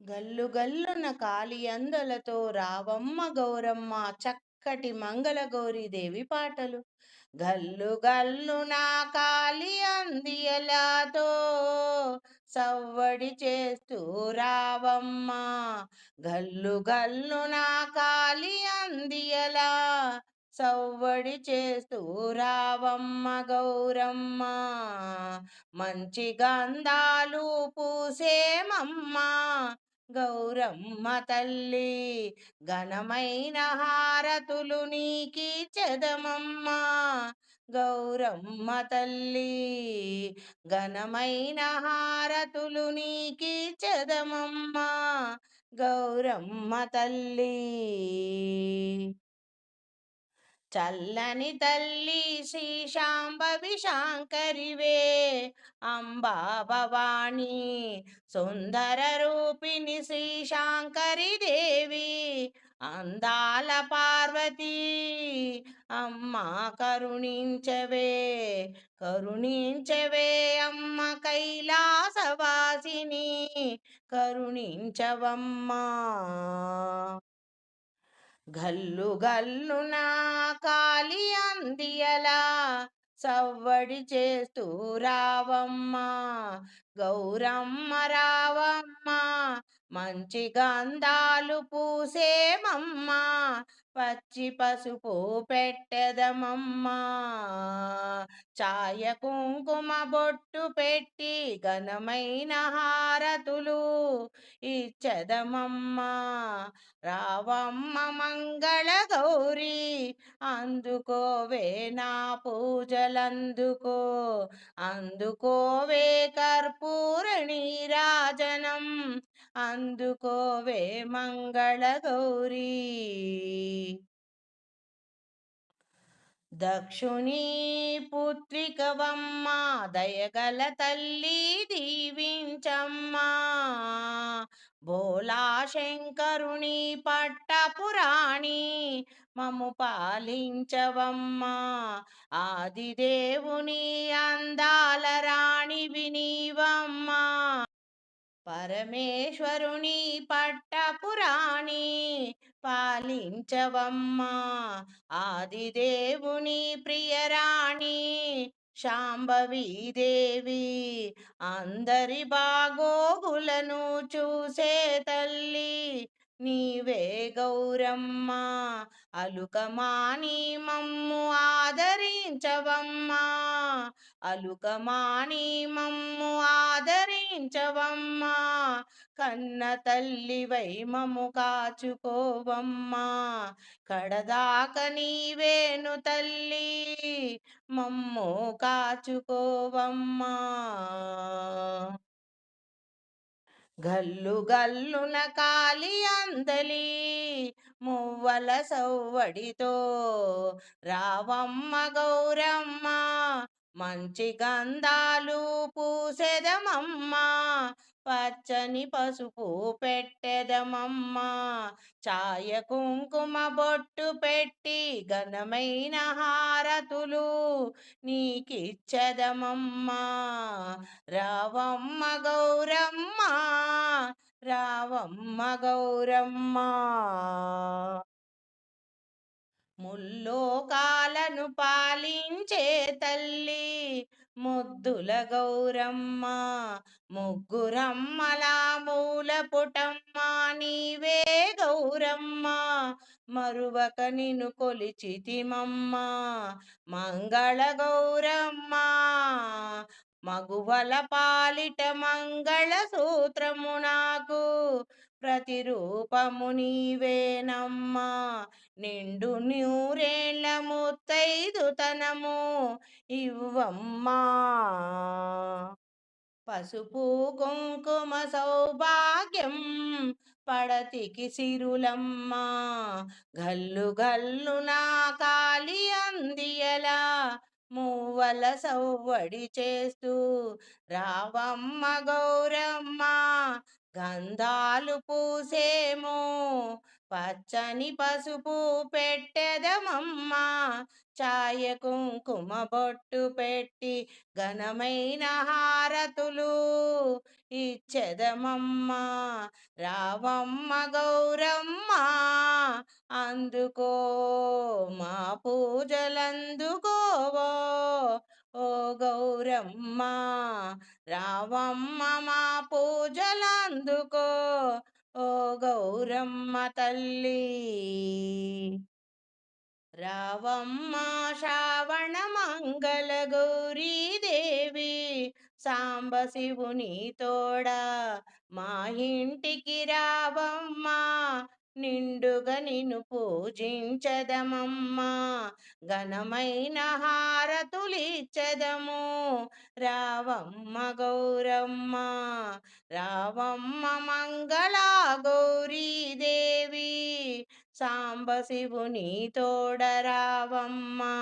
గల్లు గల్లున కాలి రావమ్మ గౌరమ్మ చక్కటి మంగళ గౌరీదేవి పాటలు. గల్లు గల్లున కాలి అందియలతో సవ్వడి చేస్తూ రావమ్మ. గల్లు గల్లున కాలి అందియలా సవ్వడి చేస్తూ రావమ్మ గౌరమ్మ. మంచి గంధాలు పూసేమమ్మ. గౌరమ్మ తల్లి ఘనమైన హారతులు నీకి చదమమ్మ గౌరమ్మ తల్లి ఘనమైన హారతులు నీకి చదమమ్మ గౌరమ్మ తల్లి. చల్లని తల్లి శ్రీ శాంభవి శాంకరివే అంబా సుందర రూపిణి శ్రీ దేవి. అందాల పార్వతి అమ్మ కరుణించవే కరుణించవే అమ్మ కైలాసవాసిని. కరుణించవమ్మా. గల్లు గల్లునా కాలి అందియలా సవ్వడి చేస్తూ రావమ్మ గౌరమ్మ రావమ్మ మంచి గంధాలు పూసేమమ్మ పచ్చి పసుపు పెట్టెదమమ్మా. ఛాయ కుంకుమ బొట్టు పెట్టి ఘనమైన హారతులు ఇచ్చదమమ్మ. రావమ్మ మంగళ గౌరీ అందుకోవే నా పూజలందుకో అందుకోవే కర్పూర నీరాజనం అందుకోవే మంగళ గౌరీ దక్షుని పుత్రికవమ్మ దయగల తల్లి దీవించమ్మా. భోలా శంకరుని పట్టపురాణి మము పాలించవమ్మా. ఆదిదేవుని అందాల రాణి వినీవమ్మా. పరమేశ్వరుని పట్టపురాణి పాలించవమ్మా. ఆదిదేవుని ప్రియరాణి శాంభవీదేవి అందరి బాగోగులను చూసే తల్లి నీవే గౌరమ్మ. అలుకమాని మమ్ము ఆదరించవమ్మా. అలుకమాని మమ్ము ఆదరించవమ్మా. కన్న తల్లివై మము కాచుకోవమ్మా. కడదాక నీవేను తల్లి మమ్ము కాచుకోవమ్మా. గల్లు గల్లున కాలి అందలి మువ్వల సవ్వడితో రావమ్మ గౌరమ్మ మంచి గంధాలు పూసెదమమ్మా పచ్చని పసుపు పెట్టెదమమ్మా ఛాయ కుంకుమ బొట్టు పెట్టి ఘనమైన హారతులు నీకిచ్చదమమ్మా రావమ్మ గౌ రావమ్మ గౌరమ్మ. ముల్లోకాలను పాలించే తల్లి ముద్దుల గౌరమ్మ. ముగ్గురమ్మలా మూల పుటమ్మ నీవే గౌరమ్మ. మరువక నిను కొలిచితిమమ్మ మంగళ గౌరమ్మ. మగువల పాలిట మంగళ సూత్రము నాకు. ప్రతిరూపము నీవేనమ్మా. నిండు నూరేళ్ళ ముత్తైదుతనము ఇవ్వమ్మా. పసుపు కుంకుమ సౌభాగ్యం పడతికి సిరులమ్మ. గల్లు గల్లు నా కాలి అందియలా. పువ్వల సవ్వడి చేస్తూ రావమ్మ గౌరమ్మ గంధాలు పూసేమో పచ్చని పసుపు పెట్టెదమమ్మా ఛాయ కుంకుమ బొట్టు పెట్టి ఘనమైన హారతులు ఇచ్చెదమమ్మా. రావమ్మ గౌరమ్మ అందుకో మా పూజలందుకోవో ఓ గౌరమ్మ. రావమ్మ మా పూజలందుకో ఓ గౌరమ్మ తల్లి రావమ్మ శ్రావణ మంగళ గౌరీ దేవి సాంబ శివుని తోడ మా ఇంటికి రావమ్మా నిండుగా నిన్ను పూజించదమమ్మా. ఘనమైన హారతులిచ్చదము. రావమ్మ గౌరమ్మ రావమ్మ మంగళ గౌరీదేవి సాంబ శివుని తోడ రావమ్మా.